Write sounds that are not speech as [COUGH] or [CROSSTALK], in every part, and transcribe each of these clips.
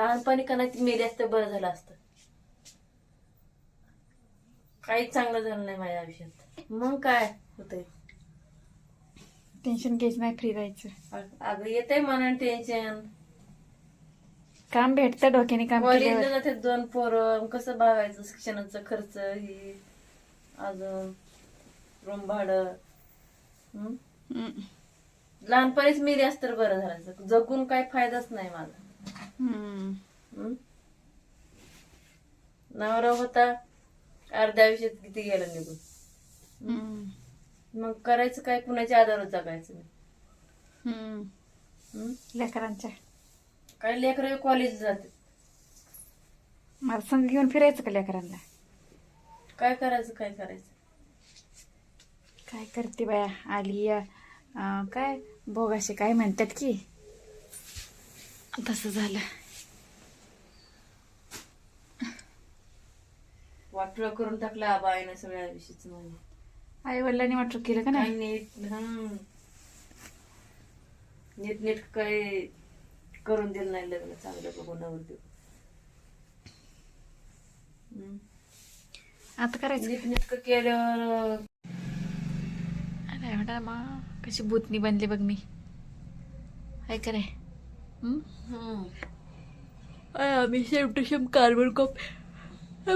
लहानपणी का नाही ती मेली असतं बरं झालं असतं. काहीच चांगलं झालं नाही माझ्या आयुष्यात. मग काय होतंय? टेन्शन घ्यायचं नाही फ्री राहायचं. अग- अगं येतंय मनात टेन्शन काम भेटतं डोक्याने काम केल्यावर. जाते दोन पोरं कसं बघायचं शिक्षणाचा खर्च हे अजून रूम भाडं हं? हम्म. लहानपणीच मेली असतं तर बरं झालं. असतं. जगून काही फायदाच नाही माझा. हम्म. नवरा होता अर्ध्या आयुष्यात किती गेलं निघून? हम्म. मग करायचं काय? कुणाच्या आधारावर जगायचं? नाही हम्म. लेकरांच्या. काही लेकरं कॉलेज जाते मला संग घेऊन फिरायचं का लेकरांना? काय करायचं? काय करायचं? काय करते बाया? आली या अं, काय? भोगाशी काय म्हणतात की? तसं झालं वाटोळा करून टाकला आबा आहे ना सगळ्या विषयीच म्हणजे आई वडिलांनी वाटलं केलं का नाही नीट हं. नीट नीट काय करून दिलं नाही लग्न चांगलं बघून हं. आता करायचं नीट नीटकं केल्यावर अरे एवढा मा कशी भूतनी बनली बघ मी काय करे. आम्ही same to same carbon copy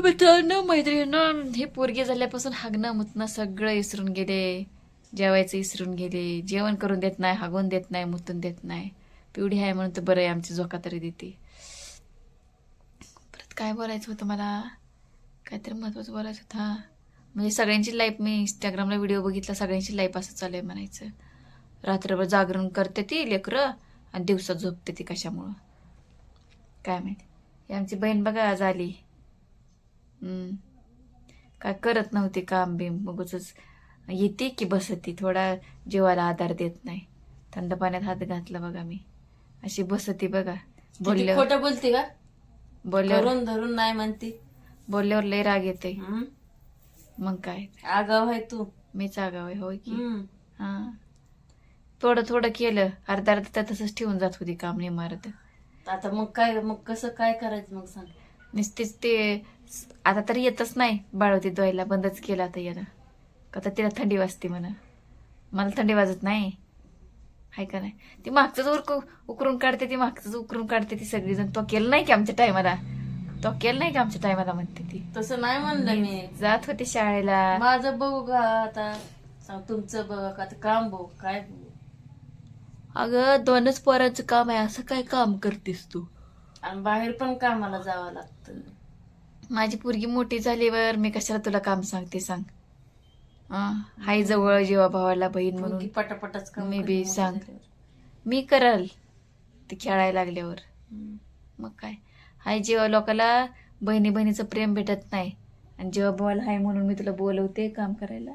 मित्रांनो मैत्रिणीनं हे पोरगे झाल्यापासून हागणं मुतणं सगळं विसरून गेले. जेवायचं विसरून गेले. जेवण करून देत नाही हागून देत नाही मुतून देत नाही. पिवढी आहे म्हणून तर बरं आहे आमची झोका तरी देते. परत काय बोलायचं होतं मला? काहीतरी महत्त्वाचं बोलायचं होतं म्हणजे सगळ्यांची लाईफ मी इंस्टाग्रामला व्हिडिओ बघितला सगळ्यांची लाईफ असं चालू आहे म्हणायचं. रात्रभर जागरण करते ती लेकरं. आणि दिवसात झोपते ती कशामुळं. काय माहिती. ही आमची बहीण बघा आज आली. काय करत नव्हती काम बिम मगच येते की बसती थोडा जीवाला आधार देत नाही. थंड पाण्यात हात घातला बघा मी. अशी बसती बघा. बोलल्यावर खोटं बोलते का? बोलल्यावर धरून नाही म्हणते. बोलल्यावर लय राग येते? मग काय? आगाव आहे तू. मीच आगाव आहे होय की? हं. थोडं थोडं केलं. अर्धा अर्धा तर तसंच ठेवून जात होती काम नाही मारत आता मग काय मग कसं काय करायचं मग सांग. नुसतीच ते आता तर येतच नाही. बाळवती द्वायला बंदच केलं आता येणं का तर तिला थंडी वाजते म्हणा. मला थंडी वाजत नाही. हाय का नाही? ती मागचंच उरक उकरून काढते ती मागचंच उकरून काढते ती सगळीजण. तो केलं नाही की आमच्या टायमाला. तो केलं नाही की आमच्या टायमाला म्हणते ती. तसं नाही म्हणलं मी. जात होती शाळेला. माझं बघू का आता. सांग तुमचं बघा का आता काम बघू. काय बघू? अगं दोनच पोरांचं काम आहे असं काय काम करतेस तू? आणि बाहेर पण कामाला जावं लागतं. माझी पोरगी मोठी झालीवर मी कशाला तुला काम सांगते सांग. हा हाय जवळ जीवा भावाला बहीण मुलगी म्हणून पटापटच काम मी करते बी मोठी सांग. झाल्यावर. मी करल ती खेळायला लागल्यावर. हम्म. मग काय? हाय जेव्हा लोकाला बहिणी बहिणीचं प्रेम भेटत नाही. आणि जेव्हा भावाला हाय म्हणून मी तुला बोलवते काम करायला.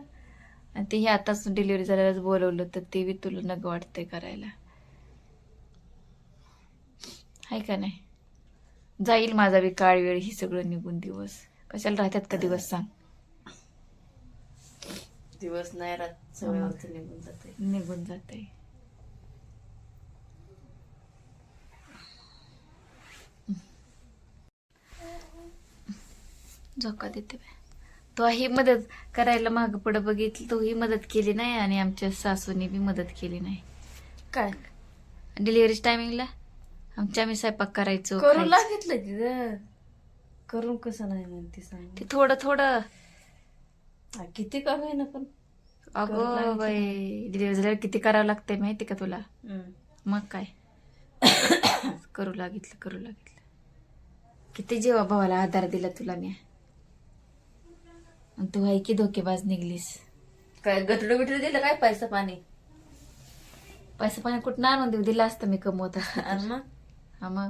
आणि ते हे आताच डिलिव्हरी झाल्यालाच बोलवलं तर ते बी तुला नग वाटतंय करायला. हाय का नाही? जाईल माझा बी काळ वेळ ही सगळं निघून दिवस. कशाला राहतात का दिवस सांग? दिवस नाही रात निघून जाते निघून जाते झोका देते बाई. तो ही मदत करायला माग पुढे बघितलं तो ही मदत केली नाही आणि आमच्या सासूने बी मदत केली नाही. काय? डिलिव्हरी टायमिंगला आमच्या आम्ही स्वयंपाक करायचो करून खायचो. लागितलं ग? करून कसं नाही म्हणते सांग. ते थोडं थोडं. आ, किती काम आहे ना पण? अगं लागायचं बाई डिलिव्हरी झाल्यावर किती करावं लागतंय माहिती का तुला? मग काय? [COUGHS] करू लागितलं करू लागितलं. किती जेव्हा भावाला आधार दिला तुला मी. आणि तू आहे की धोकेबाज निघलीस. काय गटडं बिटडं दिलं काय पैसा पाणी? पैसा पाणी कुठं आणून देऊ? दिला असतं मी कमवत. आणि मग? हा मग.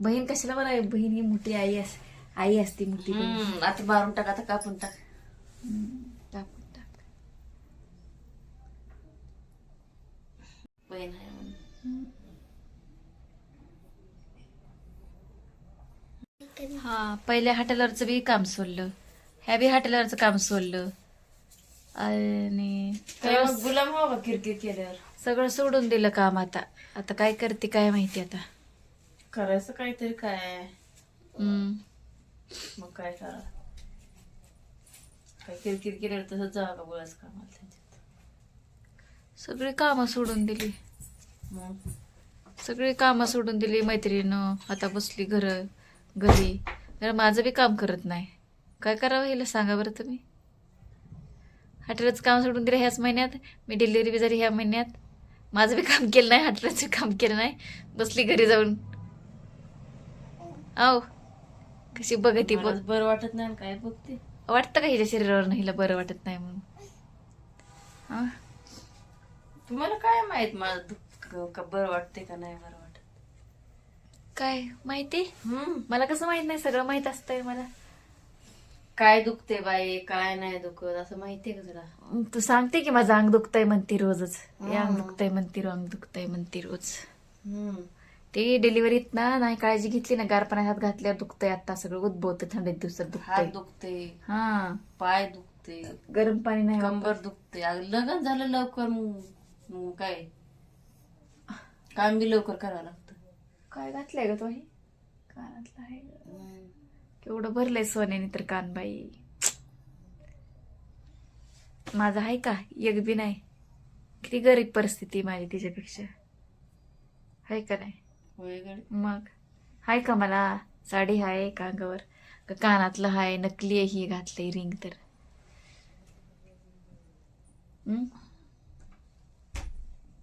बहीण कशाला मला बहीण ही मोठी आई अस आई असती मोठी बहीण. हम्म, आता मारून टाक आता कापून टाक. हम्म, टाकून टाक. बहीण आहे म्हणून. हा पहिल्या हॉटेलवरचं बी काम सोडलं. ह्या बी हॉटेलवरचं काम सोडलं. आणि मग गुलाम हो का किरकिर केल्यावर. सगळं सोडून दिलं काम आता. आता काय करते काय माहिती आता. करायचं काहीतरी काय? हम्म. मग काय करा काय किरकिर केलं तसं जागा बोलायचं का त्यांच्यात? सगळी कामं सोडून दिली. मग? सगळी कामं सोडून दिली मैत्रिणीनं आता बसली घर घरी. तर माझं बी काम करत नाही. काय करावं हिला सांगा बरं तुम्ही? हॉटेलचं काम सोडून दिलं ह्याच महिन्यात. मी डिलिव्हरी बी झाली ह्या महिन्यात. माझं बी काम केलं नाही हॉटेलचं काम केलं नाही. बसली घरी जाऊन. आव कशी बघती बघ. बरं वाटत नाही काय बघते. वाटतं का हिच्या शरीरावर नाही हिला बरं वाटत नाही म्हणून? हा तुम्हाला काय माहीत माझं दुःख का बरं वाटते का नाही बरं वाटत? काय माहिती? मला कसं माहीत नाही सगळं माहीत असतंय मला. काय दुखते बाई काय नाही दुखत असं माहितीये का तुला? तू सांगते की माझं अंग दुखतंय म्हणती रोजच. हे अंग. दुखतंय म्हणती अंग दुखतंय म्हणती रोज. हम्म. ते डिलिव्हरीत ना नाही काळजी घेतली ना गार पाण्यात हात घातल्यावर दुखतंय आता सगळं. उद्भवतं थंडीत दिवसात हात दुखतंय. दुखते हा. पाय दुखते गरम पाणी नाही कंबर. दुखते अगं लग्न झालं लवकर मग. मग काय? काम बी लवकर करावं लागतं. काय घातलंय ग तो हे कानातलं आहे. केवढं भरलंय सोन्याने तर कानबाई. माझं आहे का? एक बी नाही. किती गरीब परिस्थिती आहे माझी तिच्यापेक्षा. आहे का नाही. मग? हाय का मला? साडी हाय का अंगावर? का कानातलं हाय नकली आहे ही घातलंय रिंग तर?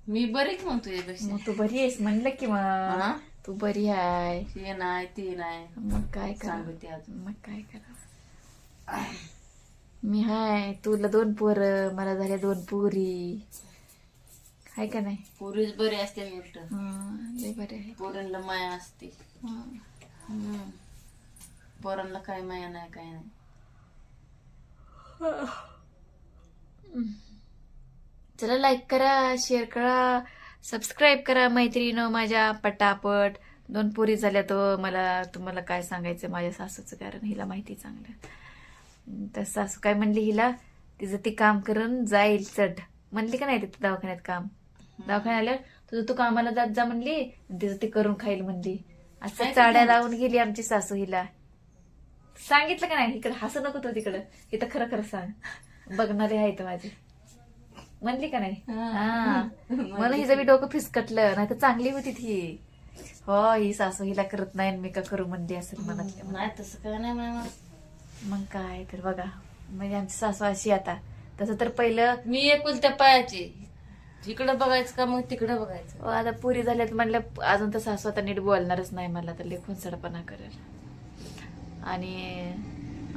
मी बरी की मग तुझ्यापेक्षा? मग तू बरी आहेस? म्हणलं की मग? तू बरी आहे. ते नाही ते नाही मग काय करा? सांगते अजून मग काय करा? मी हाय तुला दोन पोर मला झाल्या दोन पोरी. हाय का नाही? पोरीच बरी असते उलट. हं, लय बरे आहे. पोरांना माया असते. हं. हम्म. पोरांना काय माया नाही काय नाही. चला लाईक करा शेअर करा. सबस्क्राईब करा मैत्रिणीनं माझ्या पटापट. दोन पोरी झाल्या तर मला तुम्हाला काय सांगायचं माझ्या सासूचं कारण हिला माहिती चांगलं. तर सासू काय म्हणली हिला? तिचं ती काम करून जाईल चढ. म्हणली का नाही तिथं दवाखान्यात काम? दवाखान्यात आल्यावर तुझं तू कामाला जात जा म्हणली. तिचं ती करून खाईल म्हणली. असं चाड्या? लावून गेली आमची सासू हिला. सांगितलं का नाही? इकडे हसू नको तू तिकडं. इथं खरं खरं सांग. बघणारे आहेत माझे. म्हणली का नाही? हा. हा. [LAUGHS] मला हिचं बी डोकं फिसकटलं नाही तर चांगली होती ती. हो ही सासू हिला करत नाही आणि मी का करू म्हणली असेल मनातल्या नाही तसं काय नाही मग काय तर बघा. म्हणजे आमची सासू अशी आता. तसं तर पहिलं मी एकुलत्या पायाची. इकडं बघायचं का मग तिकडं बघायचं. अहो, आता पुरी झाल्यात म्हणलं अजून तर सासू आता नीट बोलणारच नाही मला तर लेखून सडपणा करेल. आणि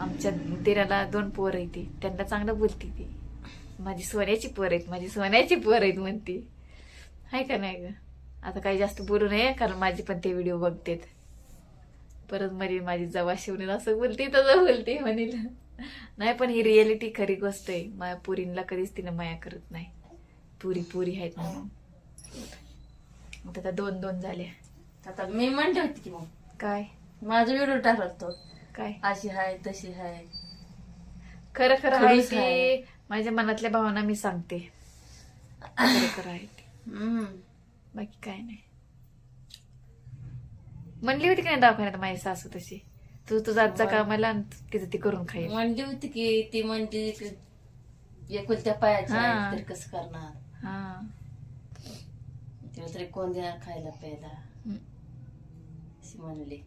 आमच्या दिराला दोन पोर आहे ती. त्यांना चांगलं बोलती ती. माझी सोन्याची पोर आहेत माझी सोन्याची पोर आहेत म्हणती. हाय का नाही ग? आता काही जास्त बोलू नये कारण माझी पण ते व्हिडिओ बघतेत. परत मरी माझी जवा शिवणील असं बोलते तसं बोलते म्हणील. नाही पण ही रियालिटी खरी गोष्ट आहे. माझ्या पुरींना कधीच तिने माया करत नाही. पुरी पुरी आहेत म्हणून. आता दोन दोन झाले. आता मी म्हणते होती की मग. काय? माझा व्हिडिओ टाकतो काय? अशी हाय तशी हाय. खरं खरं आहे आहे. माझ्या मनातल्या भावना मी सांगते. बाकी काय नाही. म्हणली होती का नाही दवाखान्यात माझी सासू तशी? तू तुझा आजचा कामाला तिचं ती करून खाईल. म्हणली होती की ती म्हणली एकुलत्या पायाची तर कसं करणार? हा. तिला तरी कोण देणार खायला प्यायला. अशी म्हणली.